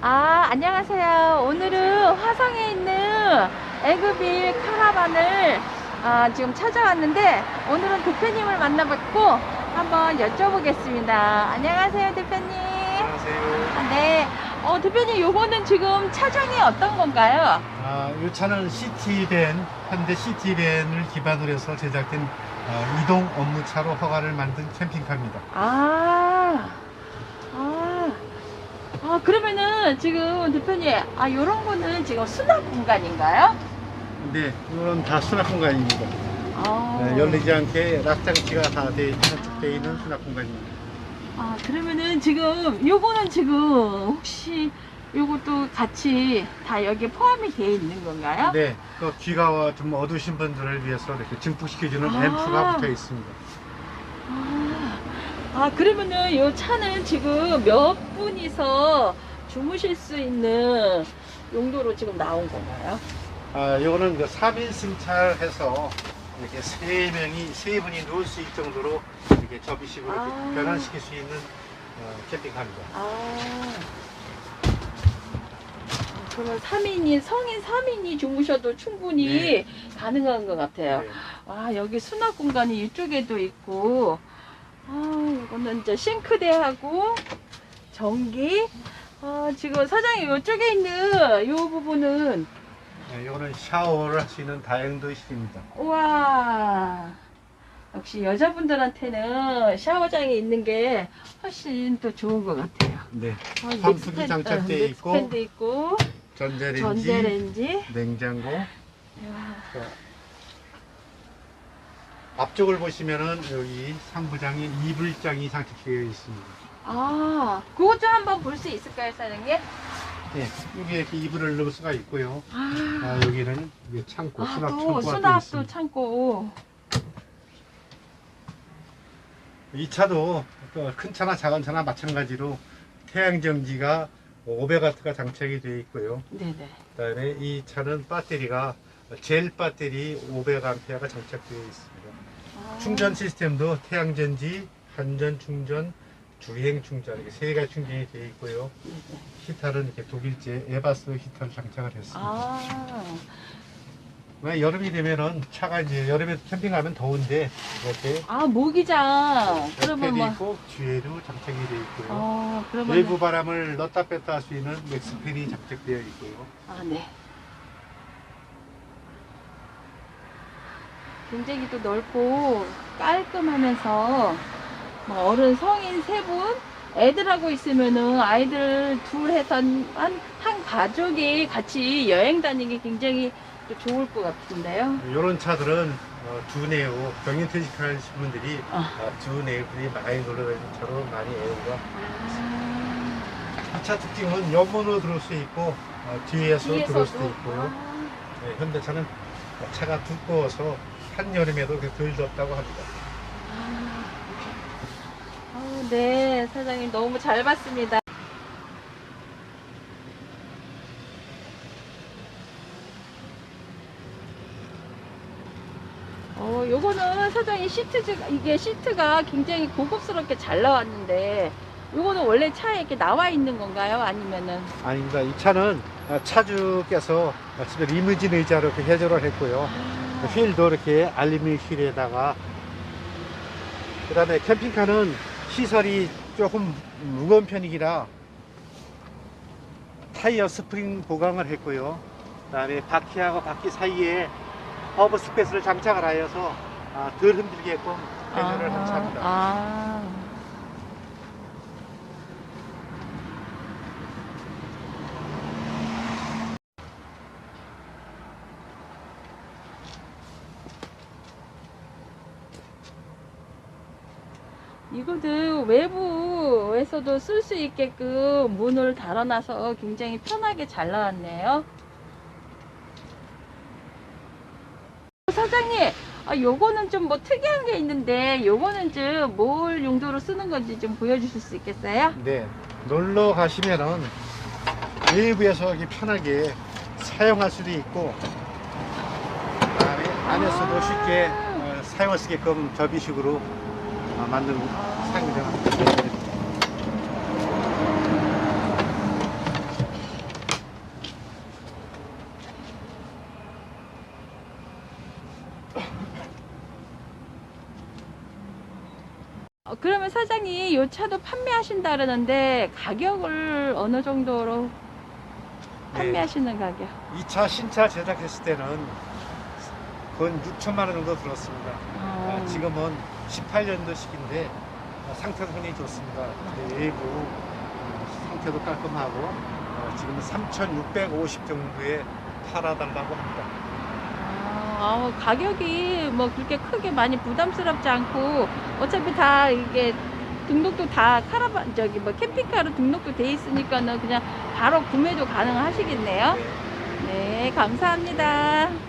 아, 안녕하세요. 오늘은 화성에 있는 에그빌 카라반을 아, 지금 찾아왔는데 오늘은 대표님을 만나뵙고 한번 여쭤보겠습니다. 안녕하세요, 대표님. 안녕하세요. 아, 네. 어, 대표님, 요거는 지금 차종이 어떤 건가요? 아, 이 차는 시티밴, 현대 시티밴을 기반으로 해서 제작된 어, 이동 업무차로 허가를 만든 캠핑카입니다. 아, 아, 아, 그러면은 지금 대표님, 아, 요런 거는 지금 수납 공간인가요? 네, 이건 다 수납 공간입니다. 아, 네, 열리지 않게 락장치가 다 돼, 장착되어 있는 수납 공간입니다. 아, 그러면은 지금 요거는 지금 혹시 요것도 같이 다 여기에 포함이 되어 있는 건가요? 네, 그 귀가 좀 어두우신 분들을 위해서 이렇게 증폭시켜주는 아. 앰프가 붙어 있습니다. 아, 아, 그러면은 요 차는 지금 몇 분이서 주무실 수 있는 용도로 지금 나온 건가요? 아, 이거는 그 3인 승차해서 이렇게 세 명이, 세 분이 누울 수 있을 정도로 이렇게 접이식으로 이렇게 아. 변환시킬 수 있는 어, 캠핑카입니다. 아. 그러면 3인이, 성인 3인이 주무셔도 충분히 네. 가능한 것 같아요. 네. 아, 여기 수납 공간이 이쪽에도 있고, 아, 이거는 이제 싱크대하고, 전기, 아, 지금 사장님 이쪽에 있는 이 부분은, 네, 이거는 샤워를 할 수 있는 다용도실입니다. 우와, 역시 여자분들한테는 샤워장이 있는 게 훨씬 또 좋은 것 같아요. 네. 아, 환풍기 믹스팬- 장착되어 어, 있고, 있고, 전자레인지, 전자레인지. 냉장고. 이야, 자, 앞쪽을 보시면은 여기 상부장에 이불장이 장착되어 있습니다. 아, 그것 좀 한번 볼 수 있을까요, 사장님? 네, 여기 이렇게 이불을 넣을 수가 있고요. 아, 아, 여기는 이게 창고, 아, 수납 또 창고가 수납도 있습니다. 창고. 이 차도 그큰 차나 작은 차나 마찬가지로 태양전지가 500W가 장착이 되어 있고요. 네네. 그다음에 이 차는 배터리가 젤 배터리 500A가 장착되어 있습니다. 아, 충전 시스템도 태양전지, 한전 충전, 주행 충전 이렇게 세 가지 충전이 되어 있고요. 히터는 이렇게 독일제 에바스 히터를 장착을 했습니다. 아, 왜 여름이 되면은 차가 이제 여름에 캠핑 가면 더운데 이렇게 아 모기장. 그러면 옆에도 뭐, 있고 뒤에도 장착이 되어 있고요. 어, 그러면. 외부 바람을 넣었다 뺐다 할 수 있는 맥스팬이 장착되어 있고요. 아, 네. 굉장히 또 넓고 깔끔하면서 뭐 어른 성인 세 분, 애들하고 있으면은 아이들 둘 해서 한, 한, 한 가족이 같이 여행 다니기 굉장히 또 좋을 것 같은데요. 이런 차들은 어, 두네오 경인 퇴직하신 분들이 아. 어, 두네오들이 많이 놀러 다니는 차로 많이 애우가 아, 이차 특징은 옆문으로 들어올 수 있고 어, 뒤에서 들어올 수도. 있고요. 아, 네, 현대차는 차가 두꺼워서 한여름에도 그덜 덥다고 합니다. 아, 네, 사장님 너무 잘 봤습니다. 어, 요거는 사장님 시트, 이게 시트가 굉장히 고급스럽게 잘 나왔는데, 요거는 원래 차에 이렇게 나와 있는 건가요? 아니면은? 아닙니다. 이 차는 어, 차주께서 집에 리무진 의자로 이렇게 해조를 했고요. 아, 휠도 이렇게 알루미늄 휠에다가 그 다음에 캠핑카는 시설이 조금 무거운 편이라 타이어 스프링 보강을 했고요. 그 다음에 바퀴하고 바퀴 사이에 허브 스페이스를 장착을 하여서 아, 덜 흔들게끔 해조를 한 차입니다. 아. 이거는 외부에서도 쓸 수 있게끔 문을 달아놔서 굉장히 편하게 잘 나왔네요. 사장님, 아, 요거는 좀 뭐 특이한 게 있는데, 요거는 좀 뭘 용도로 쓰는 건지 좀 보여주실 수 있겠어요? 네, 놀러 가시면은 외부에서 편하게 사용할 수도 있고, 그다음에 안에서도 쉽게 어, 사용할 수 있게끔 접이식으로 아, 만들고 사용되나 어, 그러면 사장이 요 차도 판매하신다 그러는데 가격을 어느 정도로 네. 판매하시는 가격? 이 차 신차 제작했을 때는 그건 6천만 원 정도 들었습니다. 어. 아, 지금은 18년도식인데 상태도 굉장히 좋습니다. 외부 어, 상태도 깔끔하고 어, 지금은 3,650 정도에 팔아달라고 합니다. 아, 아, 가격이 뭐 그렇게 크게 많이 부담스럽지 않고 어차피 다 이게 등록도 다 카라반 저기 뭐 캠핑카로 등록도 돼 있으니까는 그냥 바로 구매도 가능하시겠네요. 네. 네, 감사합니다.